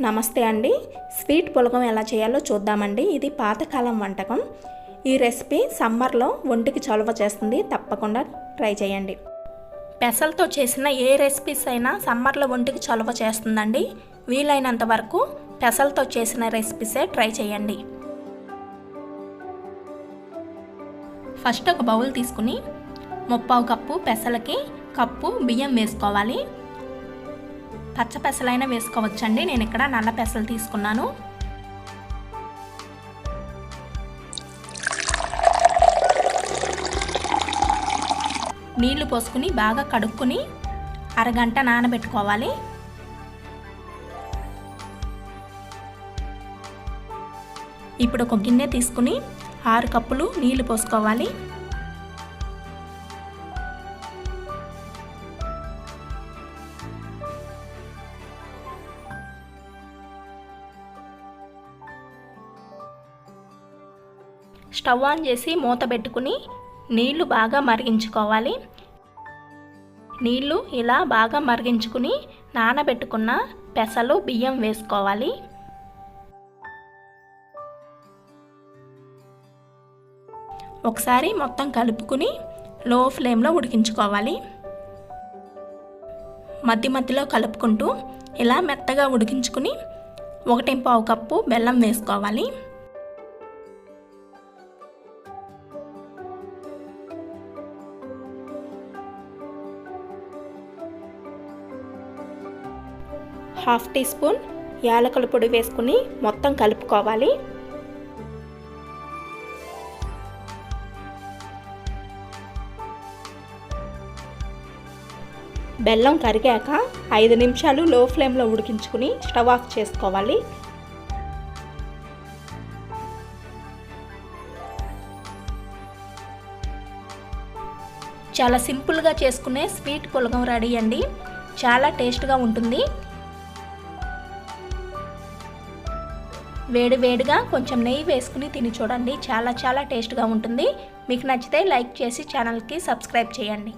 నమస్తే అండి. స్వీట్ పులగం ఎలా చేయాలో చూద్దామండి. ఇది పాతకాలం వంటకం. ఈ రెసిపీ సమ్మర్లో ఒంటికి చొలవ చేస్తుంది. తప్పకుండా ట్రై చేయండి. పెసలతో చేసిన ఏ రెసిపీస్ అయినా సమ్మర్లో ఒంటికి చొలవ చేస్తుందండి. వీలైనంత వరకు పెసలతో చేసిన రెసిపీసే ట్రై చేయండి. ఫస్ట్ ఒక బౌల్ తీసుకుని ముప్పావు కప్పు పెసలకి కప్పు బియ్యం వేసుకోవాలి. పచ్చ పెసలైనా వేసుకోవచ్చండి. నేను ఇక్కడ నల్ల పెసలు తీసుకున్నాను. నీళ్ళు పోసుకుని బాగా కడుక్కుని అరగంట నానబెట్టుకోవాలి. ఇప్పుడు ఒక గిన్నె తీసుకుని ఆరు కప్పులు నీళ్ళు పోసుకోవాలి. స్టవ్ ఆన్ చేసి మూత పెట్టుకుని నీళ్ళు బాగా మరిగించుకోవాలి. నీళ్ళు ఇలా బాగా మరిగించుకుని నానబెట్టుకున్న పెసలు బియ్యం వేసుకోవాలి. ఒకసారి మొత్తం కలుపుకుని లో ఫ్లేమ్లో ఉడికించుకోవాలి. మధ్య మధ్యలో కలుపుకుంటూ ఇలా మెత్తగా ఉడికించుకుని ఒకటి పావు కప్పు బెల్లం వేసుకోవాలి. హాఫ్ టీ స్పూన్ యాలకుల పొడి వేసుకుని మొత్తం కలుపుకోవాలి. బెల్లం కరిగాక ఐదు నిమిషాలు లో ఫ్లేమ్లో ఉడికించుకుని స్టవ్ ఆఫ్ చేసుకోవాలి. చాలా సింపుల్గా చేసుకునే స్వీట్ పులగం రెడీ అండి. చాలా టేస్ట్గా ఉంటుంది. వేడి వేడిగా కొంచెం నెయ్యి వేసుకుని తిని చూడండి. చాలా చాలా టేస్ట్గా ఉంటుంది. మీకు నచ్చితే లైక్ చేసి ఛానల్కి సబ్స్క్రైబ్ చేయండి.